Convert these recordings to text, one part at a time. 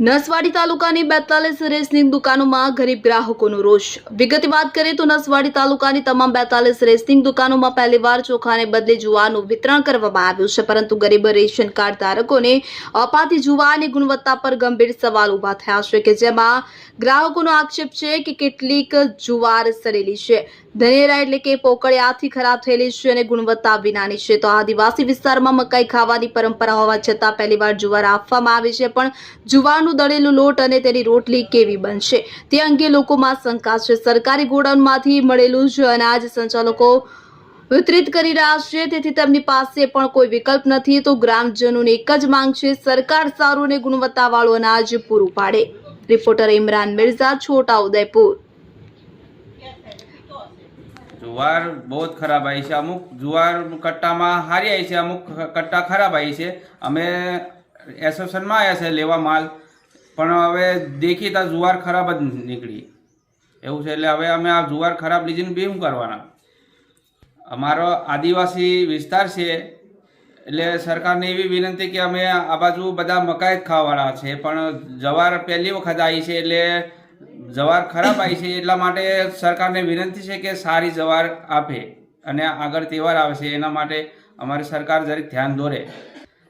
નસવાડી તાલુકાની બેતાલીસ રેસની દુકાનોમાં ગરીબ ગ્રાહકોનો રોષ. વિગત વાત કરીએ તો નસવાડી તાલુકાની તમામ બેતાલીસ રેસની દુકાનોમાં પહેલીવાર ચોખાને બદલે જુવારનું વિતરણ કરવામાં આવ્યું છે, પરંતુ ગરીબ રેશન કાર્ડ ધારકોને અપાતી જુવારની ગુણવત્તા પર ગંભીર સવાલ ઊભા થયા છે કે જેમાં ગ્રાહકોનો આક્ષેપ છે કે કેટલીક જુવાર સડેલી છે. ધનેરા એટલે કે પોકળિયાથી ખરાબ થયેલી છે અને ગુણવત્તા વિનાની છે. તો આદિવાસી વિસ્તારમાં મકાઈ ખાવાની પરંપરા હોવા છતાં પહેલીવાર જુવાર આપવામાં આવે છે, પણ જુવારનું દળેલું લોટ અને તેની રોટલી કેવી બનશે? તે અંગે લોકોમાં શંકા છે. સરકારી ગોડાઉનમાંથી મળેલું જ અનાજ સંચાલકો વિતરિત કરી રહ્યા છે. તેથી તેમની પાસે પણ કોઈ વિકલ્પ નથી. તો ગ્રામજનોની એક જ માંગ છે. સરકાર સારું અને ગુણવત્તાવાળું અનાજ પૂરું પાડે. રિપોર્ટર ઇમરાન મિર્ઝા, છોટા ઉદયપુર. જુવાર બહુ જ ખરાબ આવી છે. અમુક જુવાર કટ્ટામાં સારી આવી છે. અમુક કટ્ટા ખરાબ આવી છે. અમે એસોસિએશનમાં આવ્યા છે લેવા માલ. પણ હવે દેખીતા જુવાર ખરાબ જ નીકળી. એવું છે એટલે હવે અમે આ જુવાર ખરાબ લીધીને બીમ કરવાના? અમારો આદિવાસી વિસ્તાર છે. એટલે સરકારને એવી વિનંતી કે અમે આ બાજુ બધા મકાઈ જ ખાવાવાળા છે. પણ જવાર પહેલી વખત આવી છે એટલે જવાર ખરાબ આવી છે એટલા માટે સરકારને વિનંતી છે કે સારી જવાર આપે અને આગળ તહેવાર આવશે એના માટે અમારી સરકાર જરીક ધ્યાન દોરે.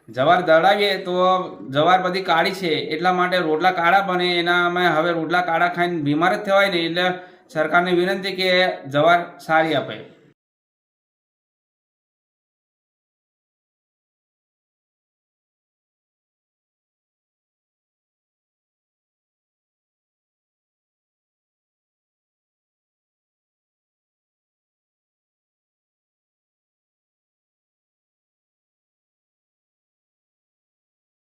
જવાર દળાવીએ તો જવાર બધી કાળી છે એટલા માટે રોટલા કાળા બને એના અમે હવે રોટલા કાળા ખાઈને બીમાર જ થવાય ને એટલે સરકારને વિનંતી કે જવાર સારી આપે.